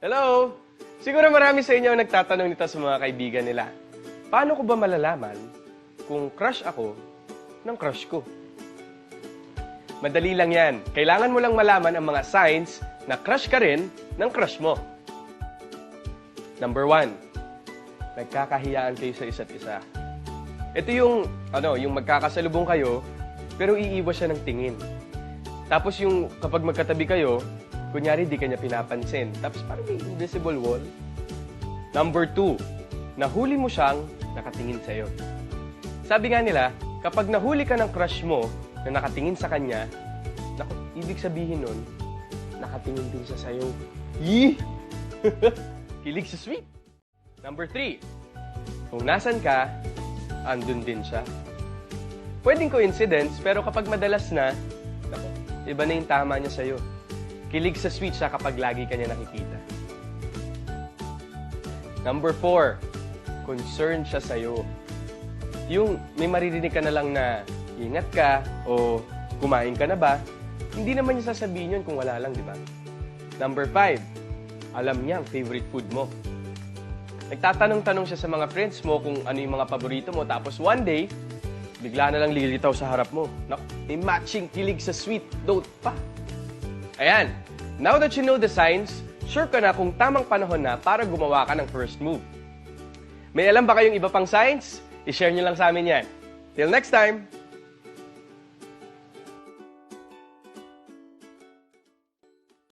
Hello! Siguro marami sa inyo ang nagtatanong nito sa mga kaibigan nila. Paano ko ba malalaman kung crush ako ng crush ko? Madali lang yan. Kailangan mo lang malaman ang mga signs na crush ka rin ng crush mo. Number one, nagkakahiyaan kayo sa isa't isa. Ito yung, ano, yung magkakasalubong kayo, pero iiwas siya ng tingin. Tapos yung kapag magkatabi kayo, kunyari di kanya pinapansin. Tapos parang may invisible wall. Number two, nahuli mo siyang nakatingin sa'yo. Sabi nga nila, kapag nahuli ka ng crush mo na nakatingin sa kanya, naku, ibig sabihin nun, nakatingin din siya sa'yo. Yee! Kilig sa sweet. Number three, kung nasan ka, andun din siya. Pwedeng coincidence, pero kapag madalas na, naku, iba na yung tama niya sa'yo. Kilig sa sweet siya kapag lagi ka niya nakikita. Number four, concerned siya sa'yo. Yung may maririnig ka na lang na ingat ka o kumain ka na ba, hindi naman niya sasabihin yun kung wala lang, di ba? Number five, alam niya ang favorite food mo. Nagtatanong-tanong siya sa mga friends mo kung ano yung mga paborito mo. Tapos one day, bigla na lang lilitaw sa harap mo. Naku, may matching kilig sa sweet note pa. Ayan, now that you know the signs, sure ka na kung tamang panahon na para gumawa ka ng first move. May alam ba kayong iba pang signs? I-share nyo lang sa amin yan. Till next time!